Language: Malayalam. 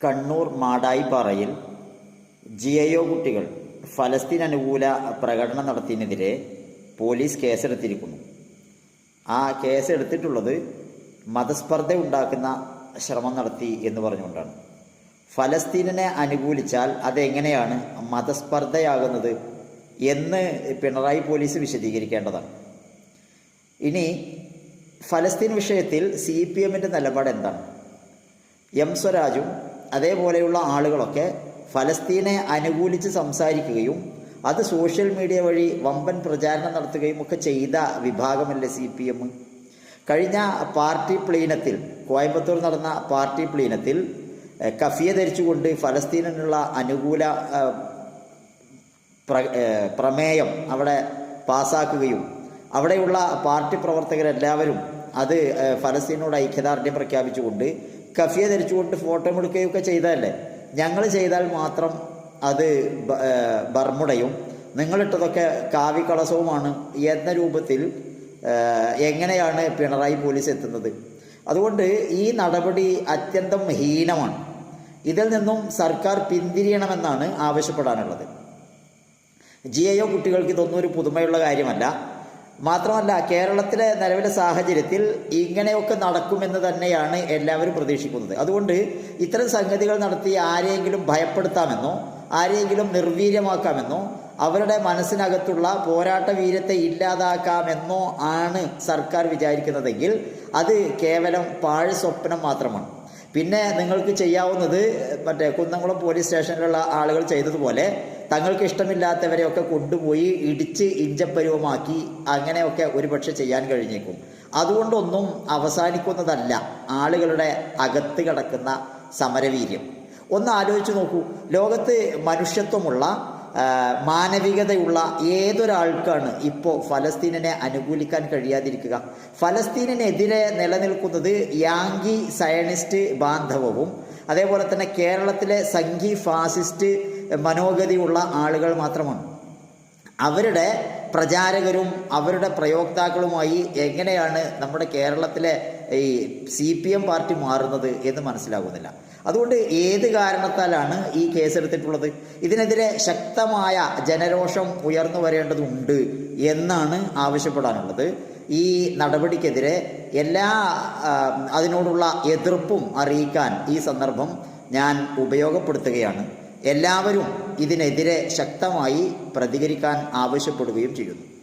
കണ്ണൂർ മാടായിപ്പാറയിൽ ജി ഐ ഒ കുട്ടികൾ ഫലസ്തീൻ അനുകൂല പ്രകടനം നടത്തിയതിനെതിരെ പോലീസ് കേസെടുത്തിരിക്കുന്നു. ആ കേസെടുത്തിട്ടുള്ളത് മതസ്പർദ്ധ ഉണ്ടാക്കുന്ന ശ്രമം നടത്തി എന്ന് പറഞ്ഞുകൊണ്ടാണ്. ഫലസ്തീനെ അനുകൂലിച്ചാൽ അതെങ്ങനെയാണ് മതസ്പർദ്ധയാകുന്നത് എന്ന് പിണറായി പോലീസ് വിശദീകരിക്കേണ്ടതാണ്. ഇനി ഫലസ്തീൻ വിഷയത്തിൽ സി പി എമ്മിന്റെ നിലപാട് എന്താണ് എം സ്വരാജും അതേപോലെയുള്ള ആളുകളൊക്കെ ഫലസ്തീനെ അനുകൂലിച്ച് സംസാരിക്കുകയും അത് സോഷ്യൽ മീഡിയ വഴി വമ്പൻ പ്രചാരണം നടത്തുകയും ഒക്കെ ചെയ്ത വിഭാഗമല്ലേ സി പി എം? കഴിഞ്ഞ പാർട്ടി പ്ലീനത്തിൽ കോയമ്പത്തൂർ നടന്ന പാർട്ടി പ്ലീനത്തിൽ കഫിയെ ധരിച്ചുകൊണ്ട് ഫലസ്തീനിനുള്ള അനുകൂല പ്ര പ്രമേയം അവിടെ പാസാക്കുകയും അവിടെയുള്ള പാർട്ടി പ്രവർത്തകരെല്ലാവരും അത് ഫലസ്തീനോട് ഐക്യദാർഢ്യം പ്രഖ്യാപിച്ചുകൊണ്ട് കഫിയ ധരിച്ചുകൊണ്ട് ഫോട്ടോ എടുക്കുകയൊക്കെ ചെയ്തതല്ലേ? ഞങ്ങൾ ചെയ്താൽ മാത്രം അത് ബർമുടയും. നിങ്ങളിട്ടതൊക്കെ കാവികളസവുമാണ് എന്ന രൂപത്തിൽ എങ്ങനെയാണ് പിണറായി പോലീസ് എത്തുന്നത്? അതുകൊണ്ട് ഈ നടപടി അത്യന്തം ഹീനമാണ്. ഇതിൽ നിന്നും സർക്കാർ പിന്തിരിയണമെന്നാണ് ആവശ്യപ്പെടാനുള്ളത്. ജി ഐ ഒ കുട്ടികൾക്ക് ഇതൊന്നും ഒരു പുതുമയുള്ള കാര്യമല്ല. മാത്രമല്ല കേരളത്തിലെ നിലവിലെ സാഹചര്യത്തിൽ ഇങ്ങനെയൊക്കെ നടക്കുമെന്ന് തന്നെയാണ് എല്ലാവരും പ്രതീക്ഷിക്കുന്നത്. അതുകൊണ്ട് ഇത്തരം സംഗതികൾ നടത്തി ആരെയെങ്കിലും ഭയപ്പെടുത്താമെന്നോ ആരെയെങ്കിലും നിർവീര്യമാക്കാമെന്നോ അവരുടെ മനസ്സിനകത്തുള്ള പോരാട്ട വീര്യത്തെ ഇല്ലാതാക്കാമെന്നോ ആണ് സർക്കാർ വിചാരിക്കുന്നതെങ്കിൽ അത് കേവലം പാഴ് സ്വപ്നം മാത്രമാണ്. പിന്നെ നിങ്ങൾക്ക് ചെയ്യാവുന്നത് മറ്റേ കുന്നംകുളം പോലീസ് സ്റ്റേഷനിലുള്ള ആളുകൾ ചെയ്തതുപോലെ തങ്ങൾക്ക് ഇഷ്ടമില്ലാത്തവരെയൊക്കെ കൊണ്ടുപോയി ഇടിച്ച് ഇഞ്ചപ്പരുവമാക്കി അങ്ങനെയൊക്കെ ഒരുപക്ഷെ ചെയ്യാൻ കഴിഞ്ഞേക്കും. അതുകൊണ്ടൊന്നും അവസാനിക്കുന്നതല്ല ആളുകളുടെ അകത്ത് കിടക്കുന്ന സമരവീര്യം. ഒന്ന് ആലോചിച്ച് നോക്കൂ. ലോകത്ത് മനുഷ്യത്വമുള്ള മാനവികതയുള്ള ഏതൊരാൾക്കാണ് ഇപ്പോൾ ഫലസ്തീനെ അനുകൂലിക്കാൻ കഴിയാതിരിക്കുക? ഫലസ്തീനെതിരെ നിലനിൽക്കുന്നത് യാങ്കി സയണിസ്റ്റ് ബാന്ധവവും അതേപോലെ തന്നെ കേരളത്തിലെ സംഘി ഫാസിസ്റ്റ് മനോഗതിയുള്ള ആളുകൾ മാത്രമാണ്. അവരുടെ പ്രചാരകരും അവരുടെ പ്രയോക്താക്കളുമായി എങ്ങനെയാണ് നമ്മുടെ കേരളത്തിലെ ഈ സി പി എം പാർട്ടി മാറുന്നത് എന്ന് മനസ്സിലാകുന്നില്ല അതുകൊണ്ട് ഏത് കാരണത്താലാണ് ഈ കേസെടുത്തിട്ടുള്ളത്? ഇതിനെതിരെ ശക്തമായ ജനരോഷം ഉയർന്നു വരേണ്ടതുണ്ട് എന്നാണ് ആവശ്യപ്പെടാനുള്ളത്. ഈ നടപടിക്കെതിരെ എല്ലാ അതിനോടുള്ള എതിർപ്പും അറിയിക്കാൻ ഈ സന്ദർഭം ഞാൻ ഉപയോഗപ്പെടുത്തുകയാണ്. എല്ലാവരും ഇതിനെതിരെ ശക്തമായി പ്രതികരിക്കാൻ ആവശ്യപ്പെടുകയും ചെയ്യുന്നു.